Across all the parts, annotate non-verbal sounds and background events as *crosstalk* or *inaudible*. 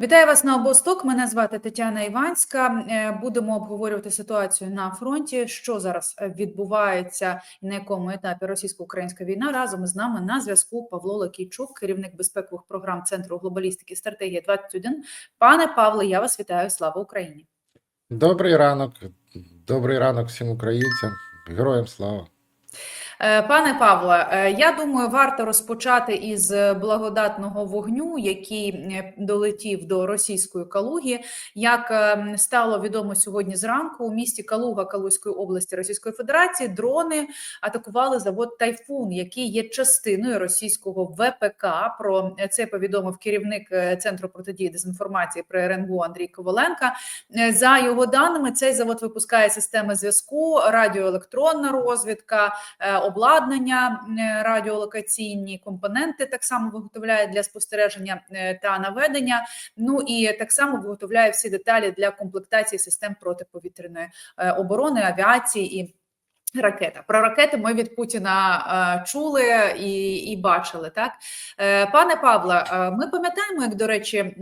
Вітаю вас на обосток. Мене звати Тетяна Іванська. Е, Будемо обговорювати ситуацію на фронті, що зараз відбувається і на якому етапі російсько-українська війна. Разом із нами на зв'язку Павло Лакійчук, керівник безпекових програм Центру глобалістики стратегія 21 Пане Павле, я вас вітаю. Слава Україні! Добрий ранок, добрий ранок всім українцям, героям слава. Е, Пане Павле, е, я думаю, варто розпочати із благодатного вогню, який е, долетів до російської Калуги. Як стало відомо сьогодні зранку, у місті Калуга Калузької області Російської Федерації дрони атакували завод Тайфун, який є частиною російського ВПК. Про це повідомив керівник центру протидії дезінформації при РНГУ Андрій Коваленка. За його даними, цей завод випускає системи зв'язку, радіоелектронна розвідка. Е, обладнання е, радіолокаційні компоненти так само виготовляє для спостереження е, та наведення. Ну і так само виготовляє всі деталі для комплектації систем протиповітряної оборони, авіації і. Ракета про ракети ми від Путіна е, чули і і бачили. Так, е, пане Павле, е, ми пам'ятаємо, як до речі,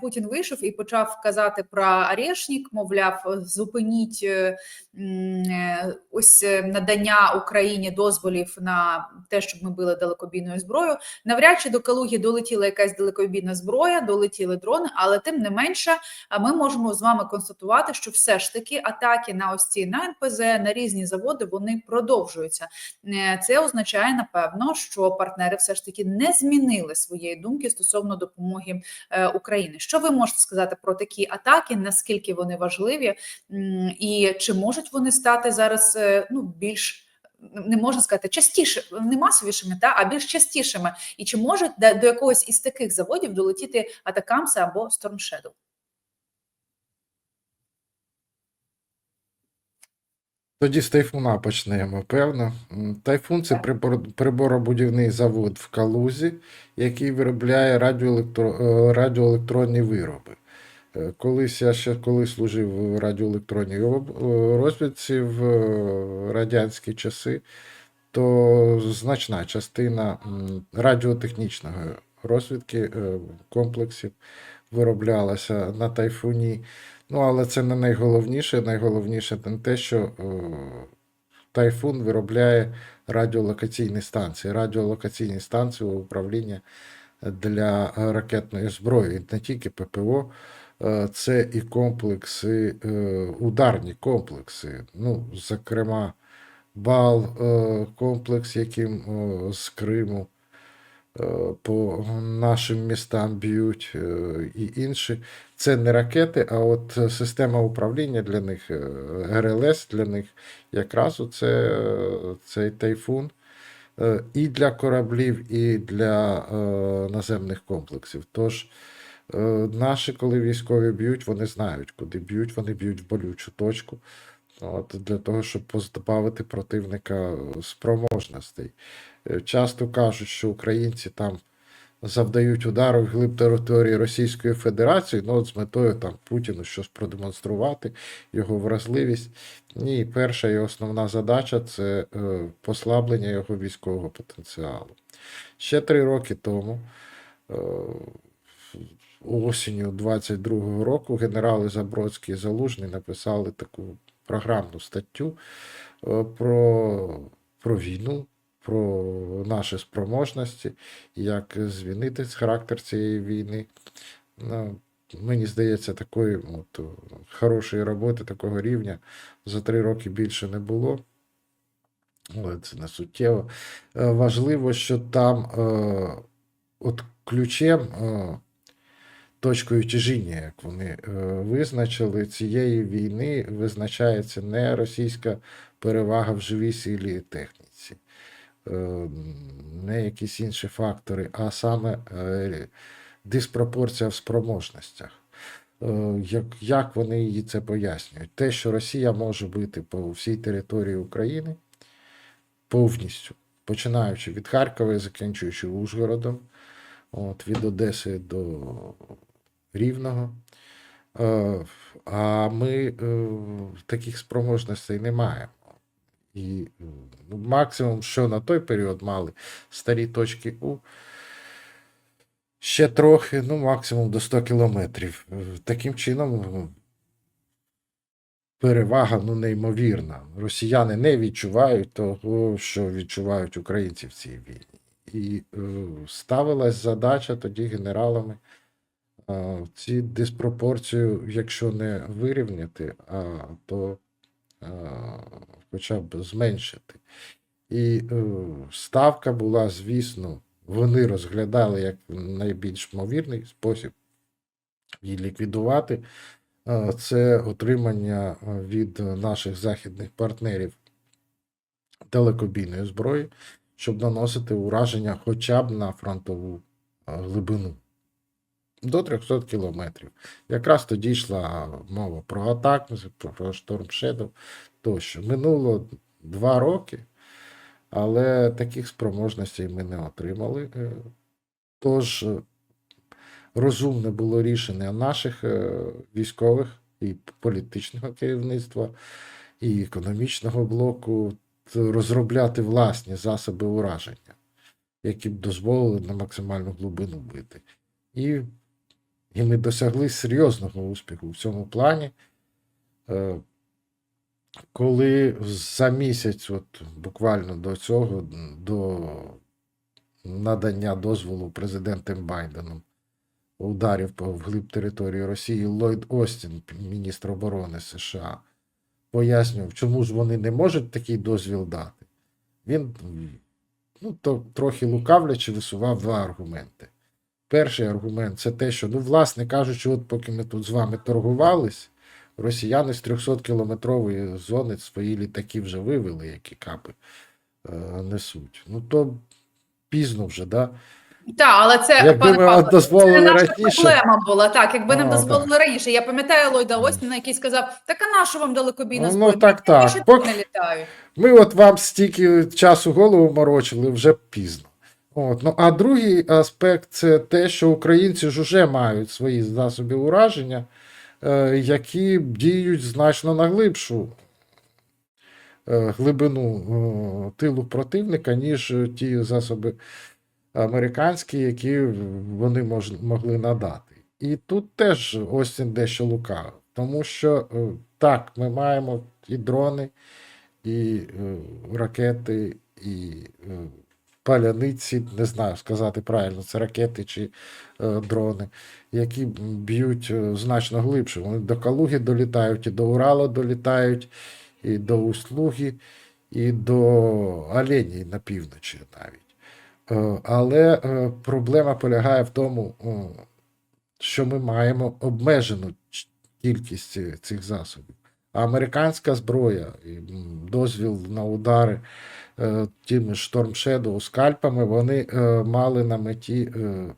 Путін вийшов і почав казати про Арешнік, мовляв, зупиніть ось надання Україні дозволів на те, щоб ми били далекобійною зброєю. Навряд чи до Калуги долетіла якась далекобійна зброя, долетіли дрони, але тим не менше, ми можемо з вами констатувати, що все ж таки атаки на ось ці на НПЗ, на різні заводи вони продовжуються. Е, Це означає напевно, що партнери все ж таки не змінили своєї думки стосовно допомоги е, Україні. Що ви можете сказати про такі атаки? Наскільки вони важливі, і чи можуть вони стати зараз е, ну більш не можна сказати частіше, не масовішими, та а більш частішими, і чи можуть до, якогось із таких заводів долетіти Атакамса або Storm Shadow? Тоді з тайфуна почнемо, певно. Тайфун це прибор- приборобудівний завод в Калузі, який виробляє радіоелектро... е, радіоелектронні вироби. Е, Колись я ще коли служив в радіоелектронній е, розвідці в радянські часи, то значна частина радіотехнічної розвідки комплексів вироблялася на тайфуні. Ну, але це не найголовніше. Найголовніше те, що е, тайфун виробляє радіолокаційні станції. Радіолокаційні станції управління для ракетної зброї, не тільки ППО, е, це і комплекси, е, ударні комплекси. Ну, зокрема, Бал, комплекс, яким з Криму по нашим містам б'ють, е, і інші. Це не ракети, а от е, система управління для них, е, РЛС для них якраз оце е, цей тайфун. Е, І для кораблів, і для е, наземних комплексів. Тож е, наші, коли військові б'ють, вони знають, куди б'ють, вони б'ють в болючу точку. От, для того, щоб позбавити противника спроможностей. Е, Часто кажуть, що українці там завдають удару в глиб території Російської Федерації, ну от з метою там Путіну щось продемонструвати, його вразливість. Ні, перша і основна задача це е, послаблення його військового потенціалу. Ще три роки тому, е, осінню 22-го року, генерали Забродський і Залужний написали таку програмну статтю е, про, про війну, про наші спроможності, як змінити характер цієї війни. Ну, мені здається, такої от, хорошої роботи такого рівня за три роки більше не було. Але це не суттєво. Е, Важливо, що там е, от ключем, точкою тяжіння, як вони е, визначили, цієї війни визначається не російська перевага в живій силі і техніці, е, не якісь інші фактори, а саме е, диспропорція в спроможностях. Як, як вони її це пояснюють? Те, що Росія може бити по всій території України повністю, починаючи від Харкова і закінчуючи Ужгородом, от, від Одеси до Рівного. Е, А ми е, таких спроможностей не маємо. І е, ну, максимум, що на той період мали старі точки У, ще трохи, ну, максимум до 100 кілометрів. Таким чином, е, перевага ну, неймовірна. Росіяни не відчувають того, що відчувають українці в цій війні. І ставилась задача тоді генералами ці диспропорцію, якщо не вирівняти, а то е, хоча б зменшити. І е, ставка була, звісно, вони розглядали як найбільш ймовірний спосіб її ліквідувати. Це отримання від наших західних партнерів телекобійної зброї, щоб наносити ураження хоча б на фронтову глибину до 300 кілометрів. Якраз тоді йшла мова про атаку, про Storm Shadow тощо. Минуло два роки, але таких спроможностей ми не отримали. Е, Тож е, розумне було рішення наших е, військових і політичного керівництва, і економічного блоку розробляти власні засоби ураження, які б дозволили на максимальну глибину бити. І, і ми досягли серйозного успіху в цьому плані. Е, коли за місяць, от буквально до цього, до надання дозволу президентом Байденом ударів по вглиб території Росії, Ллойд Остін, міністр оборони США, пояснював, чому ж вони не можуть такий дозвіл дати. Він ну, то, трохи лукавлячи висував два аргументи. Перший аргумент це те, що, ну, власне кажучи, от поки ми тут з вами торгувались, росіяни з 300-кілометрової зони свої літаки вже вивели, які капи е, несуть. Ну то пізно вже, да? Так, але це Якби пане Павло, дозволили це не наша раніше. проблема була. Так, якби нам дозволили раніше. Я пам'ятаю Ллойда Остіна, який сказав: так а на що вам далекобійна Ну, зброя? так, так. Ще Поки- не літають. Ми от вам стільки часу голову морочили, вже пізно. От. Ну, а другий аспект це те, що українці ж уже мають свої засоби ураження, е, які діють значно на глибшу е, глибину е, тилу противника, ніж ті засоби американські, які вони мож, могли надати. І тут теж Остін дещо лукавий, тому що е, так, ми маємо і дрони, і е, ракети, і е, паляниці, не знаю сказати правильно, це ракети чи е, дрони, які б'ють е, значно глибше. Вони до Калуги долітають, і до Урала долітають, і до Услуги, і до Оленії на півночі навіть. Е, Але проблема полягає в тому, що ми маємо обмежену кількість цих засобів. Американська зброя, дозвіл на удари тими ж Storm Shadow скальпами, вони е, мали на меті е,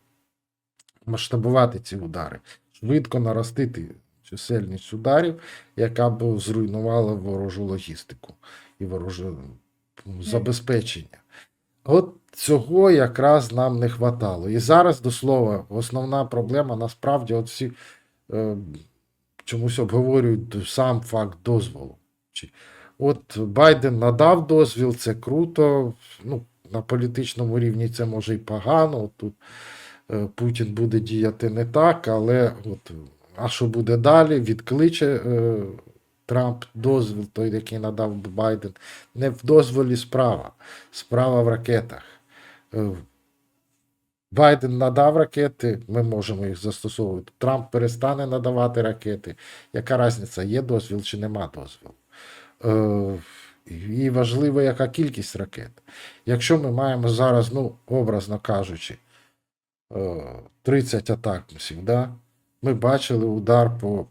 масштабувати ці удари, швидко наростити чисельність ударів, яка б зруйнувала ворожу логістику і вороже забезпечення. От цього якраз нам не хватало. І зараз, до слова, основна проблема насправді от всі е, чомусь обговорюють сам факт дозволу. Чи, от Байден надав дозвіл, це круто. Ну, на політичному рівні це може і погано. От тут е, Путін буде діяти не так, але от, а що буде далі? Відкличе е, Трамп дозвіл, той, який надав Байден. Не в дозволі справа. Справа в ракетах. Е, Байден надав ракети, ми можемо їх застосовувати. Трамп перестане надавати ракети. Яка різниця, є дозвіл чи нема дозволу? Е, і важливо, яка кількість ракет. Якщо ми маємо зараз, ну, образно кажучи, е, 30 атакмсів, да? ми бачили удар по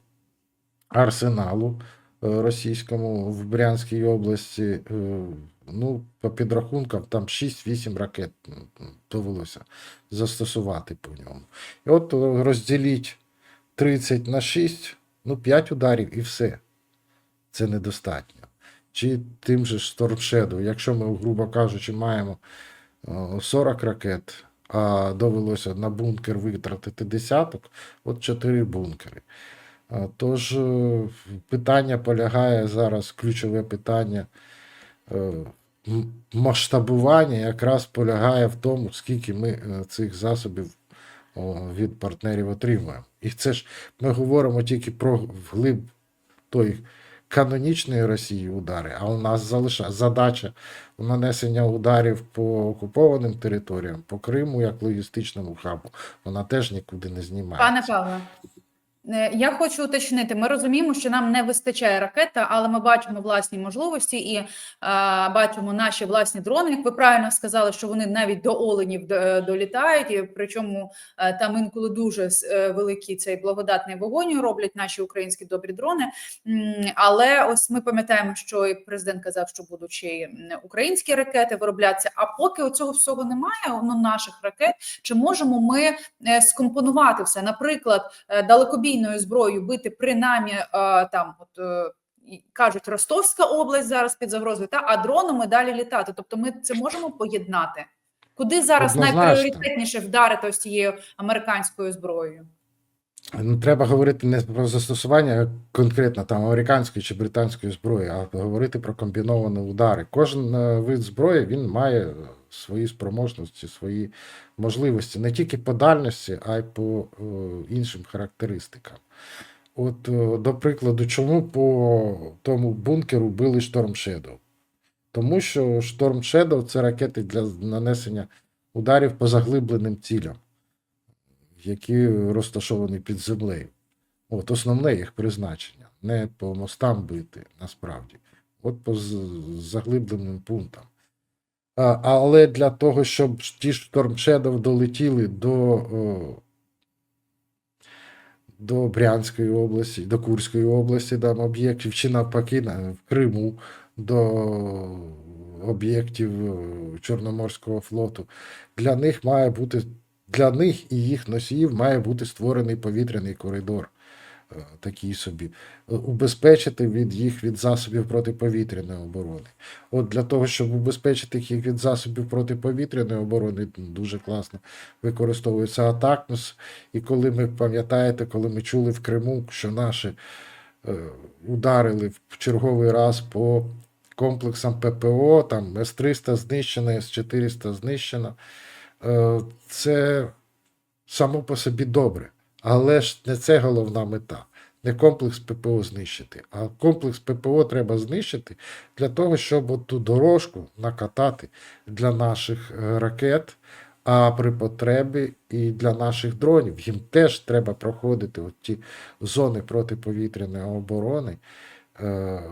арсеналу е, російському в Брянській області. е, Ну, по підрахункам, там 6-8 ракет довелося застосувати по ньому. І от е, розділіть 30 на 6, ну 5 ударів і все. Це недостатньо. Чи тим же Storm Shadow, якщо ми, грубо кажучи, маємо е, 40 ракет, а довелося на бункер витратити десяток, от 4 бункери. Тож е, питання полягає зараз, ключове питання е, масштабування якраз полягає в тому, скільки ми е, цих засобів від партнерів отримуємо. І це ж ми говоримо тільки про вглиб той канонічної Росії удари, а у нас залиша задача нанесення ударів по окупованим територіям, по Криму як логістичному хабу. Вона теж нікуди не знімається. Пане Павле, е, я хочу уточнити. Ми розуміємо, що нам не вистачає ракета, але ми бачимо власні можливості і е, бачимо наші власні дрони. Як ви правильно сказали, що вони навіть до Оленів долітають, і причому е, там інколи дуже е, великий цей благодатний вогонь роблять наші українські добрі дрони. Але ось ми пам'ятаємо, що і президент казав, що будуть ще українські ракети вироблятися. А поки цього всього немає, ну наших ракет, чи можемо ми е, скомпонувати все? Наприклад, е, далекобійною зброєю бити принаймні е, там, от е, кажуть, Ростовська область зараз під загрозою, та а дронами далі літати. Тобто, ми це можемо поєднати. Куди зараз Однозначно. найпріоритетніше вдарити ось цією американською зброєю? Ну, треба говорити не про застосування конкретно там американської чи британської зброї, а говорити про комбіновані удари. Кожен е, вид зброї він має свої спроможності, свої можливості не тільки по дальності, а й по е, іншим характеристикам. От, е, до прикладу, чому по тому бункеру били Storm Shadow? Тому що Storm Shadow це ракети для нанесення ударів по заглибленим цілям які розташовані під землею. От основне їх призначення. Не по мостам бити, насправді, от по заглибленим пунктам. Але для того, щоб ті Shadow долетіли до, до Брянської області, до Курської області, там об'єктів, чи навпаки, в Криму до об'єктів Чорноморського флоту, для них має бути для них і їх носіїв має бути створений повітряний коридор. Е, Такий собі, Е, убезпечити від їх від засобів протиповітряної оборони. От для того, щоб убезпечити їх від засобів протиповітряної оборони, дуже класно використовується Атакнус. І коли ми пам'ятаєте, коли ми чули в Криму, що наші е, ударили в черговий раз по комплексам ППО, там С-300 знищено, С-400 знищено. Це само по собі добре, але ж не це головна мета. Не комплекс ППО знищити, а комплекс ППО треба знищити для того, щоб ту дорожку накатати для наших е, ракет, а при потребі і для наших дронів. Їм теж треба проходити от ті зони протиповітряної оборони, е,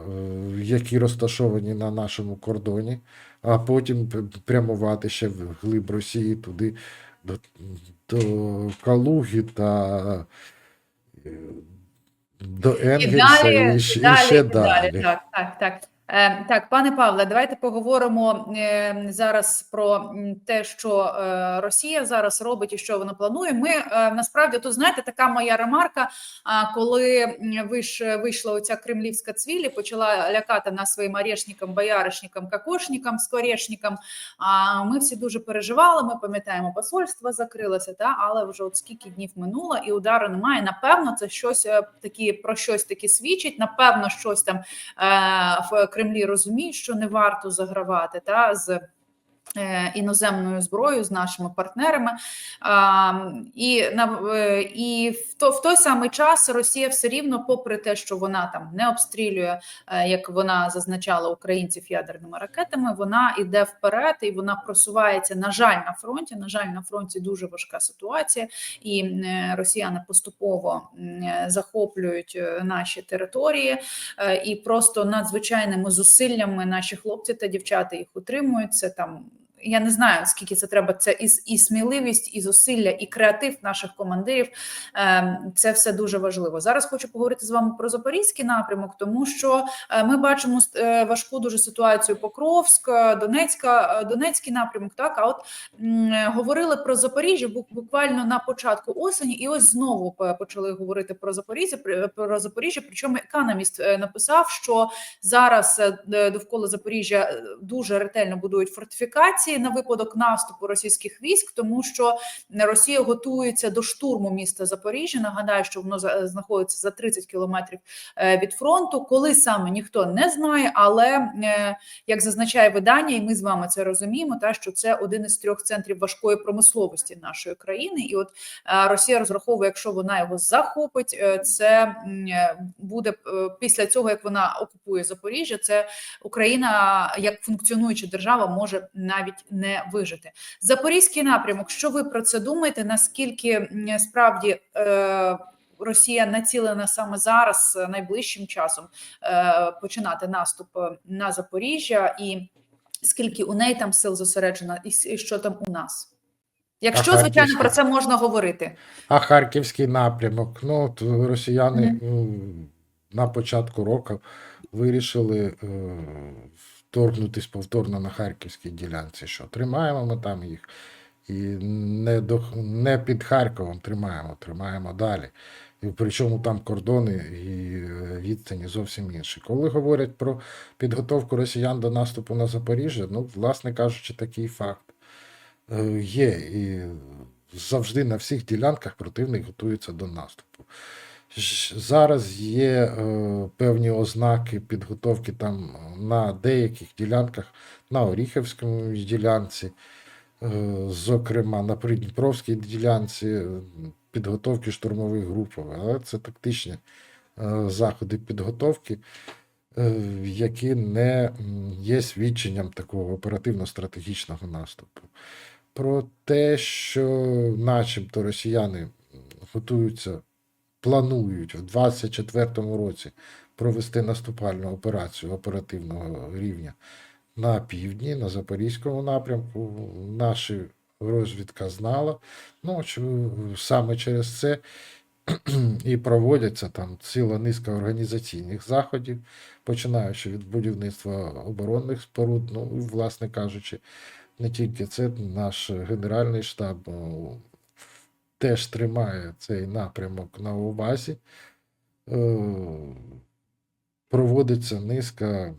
які розташовані на нашому кордоні, а потім прямувати ще в глиб Росії туди до, до Калуги та е, до І Енгельса далі, і, ще- і далі, і ще і далі. далі. Так, так, так. Е, так, пане Павле, давайте поговоримо е, зараз про те, що е, Росія зараз робить і що вона планує. Ми насправді тут знаєте, така моя ремарка. Коли м, виш, вийшла оця кремлівська цвіль почала лякати нас своїм орешникам, бояришникам, кокошникам, скворечникам. А ми всі дуже переживали. Ми пам'ятаємо, посольство закрилося, та але вже от скільки днів минуло, і удару немає. Напевно, це щось такі про щось таке свідчить. Напевно, щось там в Кремлі розуміють, що не варто загравати та з. Е, Іноземною зброєю з нашими партнерами, і на е, і в то в той самий час Росія все рівно, попри те, що вона там не обстрілює, е, як вона зазначала українців ядерними ракетами, вона йде вперед і вона просувається. На жаль, на фронті. На жаль, на фронті дуже важка ситуація, і росіяни поступово захоплюють наші території, і просто надзвичайними зусиллями наші хлопці та дівчата їх утримують. Це там. Я не знаю, скільки це треба. Це і, і сміливість, і зусилля, і креатив наших командирів. Ем, Це все дуже важливо. Зараз хочу поговорити з вами про запорізький напрямок, тому що е, ми бачимо е, важку дуже ситуацію Покровськ, е, Донецька, Донецький напрямок. Так, а от говорили про Запоріжжя бу- буквально на початку осені, і ось знову почали говорити про Запоріжжя. Про Запоріжжя. Причому економіст написав, що зараз довкола Запоріжжя дуже ретельно будують фортифікації. Авіації на випадок наступу російських військ, тому що Росія готується до штурму міста Запоріжжя. Нагадаю, що воно знаходиться за 30 кілометрів е, від фронту. Коли саме ніхто не знає, але е, як зазначає видання, і ми з вами це розуміємо, та що це один із трьох центрів важкої промисловості нашої країни, і от е, Росія розраховує, якщо вона його захопить, це буде після цього, як вона окупує Запоріжжя. Це Україна як функціонуюча держава може навіть не вижити. Запорізький напрямок. Що ви про це думаєте? Наскільки справді е, Росія націлена саме зараз, е, найближчим часом, е, починати наступ е, на Запоріжжя, і скільки у неї там сил зосереджено, і що там у нас? Якщо, звичайно, про це можна говорити. А Харківський напрямок. Ну, от росіяни Мгм. ну, на початку року вирішили е, вторгнутись повторно на Харківській ділянці. Що тримаємо ми там їх. І не, до, не під Харковом тримаємо, тримаємо далі. І причому там кордони і е, відстані зовсім інші. Коли говорять про підготовку росіян до наступу на Запоріжжя, ну, власне кажучи, такий факт е, є. І завжди на всіх ділянках противник готується до наступу. Зараз є е, певні ознаки підготовки там на деяких ділянках, на Оріхівському ділянці, е, зокрема на Придніпровській ділянці, е, підготовки штурмових груп, але це тактичні е, заходи підготовки, е, які не є свідченням такого оперативно-стратегічного наступу. Про те, що начебто росіяни готуються, планують в 24-му році провести наступальну операцію оперативного рівня на півдні, на Запорізькому напрямку. Наша розвідка знала. Ну, саме через це *clears throat* і проводяться там ціла низка організаційних заходів, починаючи від будівництва оборонних споруд, ну, власне кажучи, не тільки це, наш Генеральний штаб теж тримає цей напрямок на увазі. Е, Проводиться низка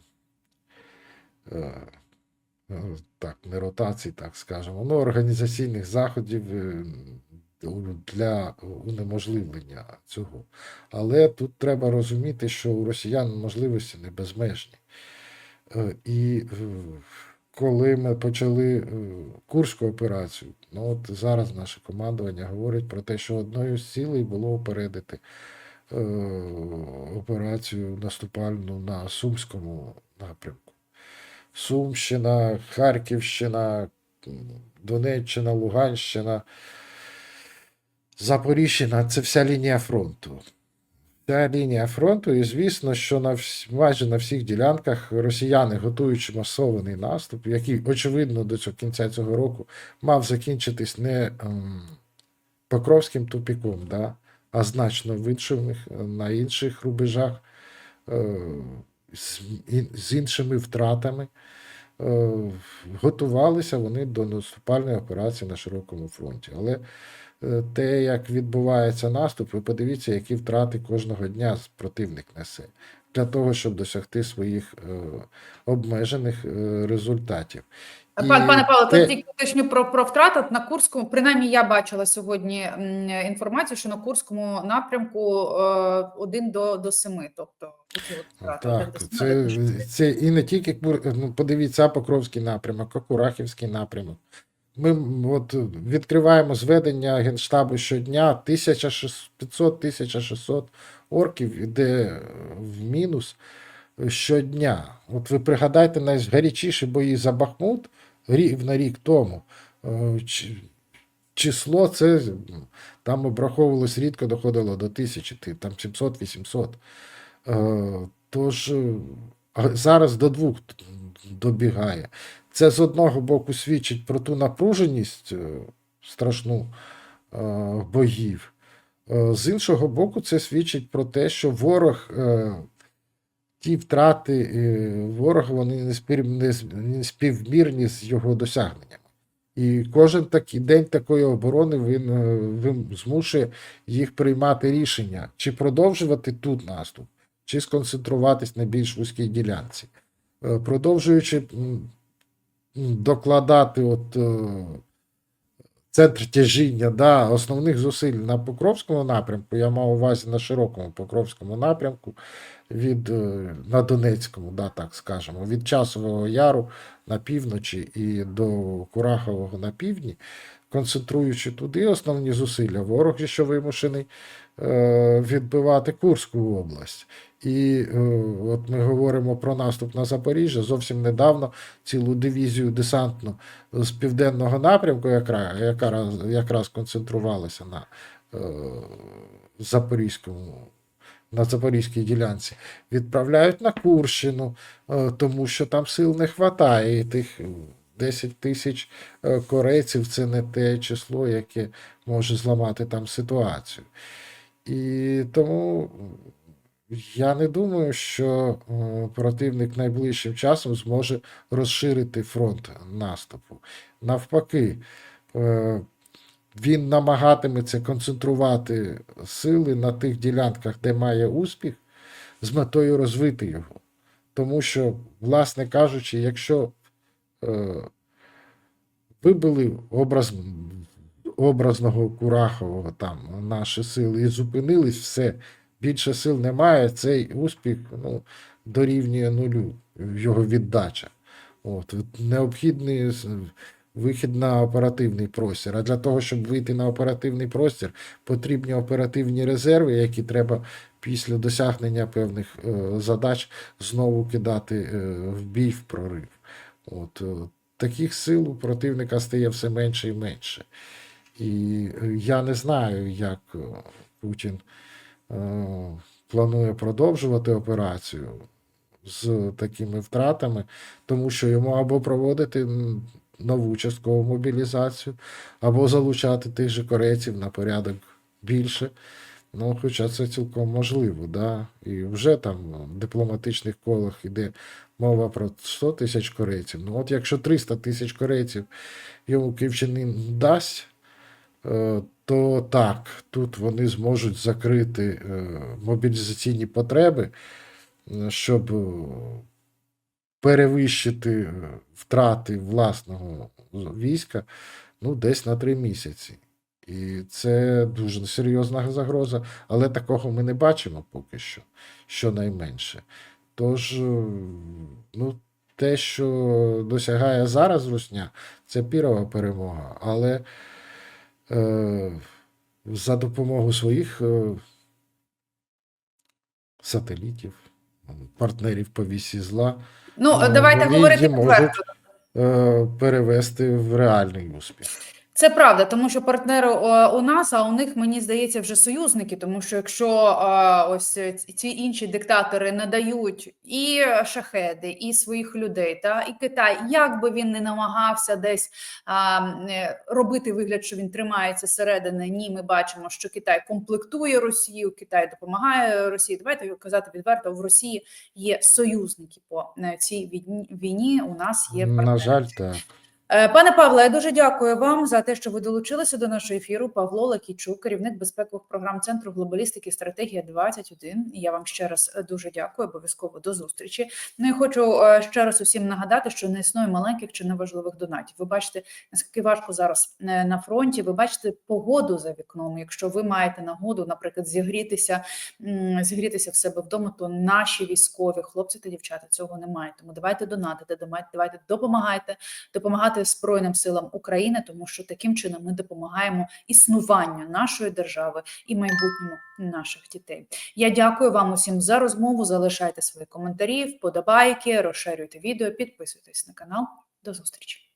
е, е, так, не ротацій, так скажемо, ну, організаційних заходів для унеможливлення цього. Але тут треба розуміти, що у росіян можливості не безмежні. І коли ми почали е, Курську операцію, ну от зараз наше командування говорить про те, що одною з цілей було опередити е, операцію наступальну на Сумському напрямку. Сумщина, Харківщина, Донеччина, Луганщина, Запоріжжя це вся лінія фронту. Ця лінія фронту, і звісно, що на вс... майже на всіх ділянках росіяни, готуючи масований наступ, який, очевидно, до цього кінця цього року мав закінчитись не ем, Покровським тупіком, да, а значно в інших, на інших рубежах, е, з, і- з іншими втратами. Е, готувалися вони до наступальної операції на широкому фронті. Але е, те, як відбувається наступ, ви подивіться, які втрати кожного дня противник несе для того, щоб досягти своїх е, обмежених е, результатів. Пан, пане Павло, тут тільки уточню про, про втрати на Курському. Принаймні, я бачила сьогодні інформацію, що на Курському напрямку е, один до, до семи. Тобто втрати. Так, до до це, це і не тільки ну, подивіться Покровський напрямок, а Курахівський напрямок. Ми от відкриваємо зведення Генштабу щодня 1500-1600 орків іде в мінус щодня. От ви пригадайте найгарячіші бої за Бахмут рівно рік тому. Е, Число це там обраховувалось рідко доходило до тисячі, ти- там 700-800. Е, Тож е, зараз до двох добігає. Це з одного боку свідчить про ту напруженість е, страшну е, боїв. Е, З іншого боку, це свідчить про те, що ворог, ті втрати ворога, вони не не співмірні з його досягненнями. І кожен такий день такої оборони він, він змушує їх приймати рішення, чи продовжувати тут наступ, чи сконцентруватись на більш вузькій ділянці. Продовжуючи докладати от, е, центр тяжіння да, основних зусиль на Покровському напрямку, я мав увазі на широкому Покровському напрямку, від, е, на Донецькому, да, так скажемо, від Часового Яру на півночі і до Курахового на півдні, концентруючи туди основні зусилля, ворог що вимушений відбивати Курську область. І е, от ми говоримо про наступ на Запоріжжя. Зовсім недавно цілу дивізію десантну з південного напрямку, яка, яка якраз концентрувалася на е, Запорізькому. На Запорізькій ділянці відправляють на Курщину, е, тому що там сил не вистачає. І тих 10 тисяч е, корейців це не те число, яке може зламати там ситуацію. І тому я не думаю, що е, противник найближчим часом зможе розширити фронт наступу. Навпаки, е, він намагатиметься концентрувати сили на тих ділянках, де має успіх, з метою розвити його. Тому що, власне кажучи, якщо е, вибили образ образного Курахового там наші сили і зупинились, все, більше сил немає, цей успіх ну, дорівнює нулю, його віддача. От, необхідний вихід на оперативний простір. А для того, щоб вийти на оперативний простір, потрібні оперативні резерви, які треба після досягнення певних е, задач знову кидати е, в бій, в прорив. От, е, таких сил у противника стає все менше і менше. І е, я не знаю, як е, Путін е, планує продовжувати операцію з такими втратами, тому що йому або проводити нову часткову мобілізацію, або залучати тих же корейців на порядок більше. Ну, хоча це цілком можливо, да? І вже там в дипломатичних колах іде мова про 100 тисяч корейців. Ну, от якщо 300 тисяч корейців йому Київчанин дасть, то так, тут вони зможуть закрити е, мобілізаційні потреби, е, щоб е, перевищити е, втрати власного війська ну, десь на три місяці. І це дуже серйозна загроза, але такого ми не бачимо поки що, щонайменше. Тож, е, ну, те, що досягає зараз Русня, це пірова перемога. Але е, за допомогою своїх е, сателітів, партнерів по вісі зла, Ну, Ну, давайте говорити відверто. е, перевести в реальний успіх. Це правда, тому що партнери е, у нас, а у них мені здається вже союзники. Тому що якщо е, ось ці інші диктатори надають і шахеди, і своїх людей, та і Китай, як би він не намагався десь а, е, робити вигляд, що він тримається середини, ні, ми бачимо, що Китай комплектує Росію, Китай допомагає Росії. Давайте казати відверто, в Росії є союзники по цій війні. У нас є партнери. На жаль, так. Е, Пане Павле, я дуже дякую вам за те, що ви долучилися до нашого ефіру. Павло Лакійчук, керівник безпекових програм Центру глобалістики стратегія 21. І я вам ще раз е, дуже дякую. Обов'язково до зустрічі. Ну і хочу е, ще раз усім нагадати, що не існує маленьких чи неважливих донатів. Ви бачите, наскільки важко зараз на фронті. Ви бачите погоду за вікном. Якщо ви маєте нагоду, наприклад, зігрітися, зігрітися в себе вдома, то наші військові хлопці та дівчата цього не мають. Тому давайте донатити, давайте, допомагайте допомагати Збройним силам України, тому що таким чином ми допомагаємо існуванню нашої держави і майбутньому наших дітей. Я дякую вам усім за розмову. Залишайте свої коментарі, вподобайки, розширюйте відео, підписуйтесь на канал. До зустрічі.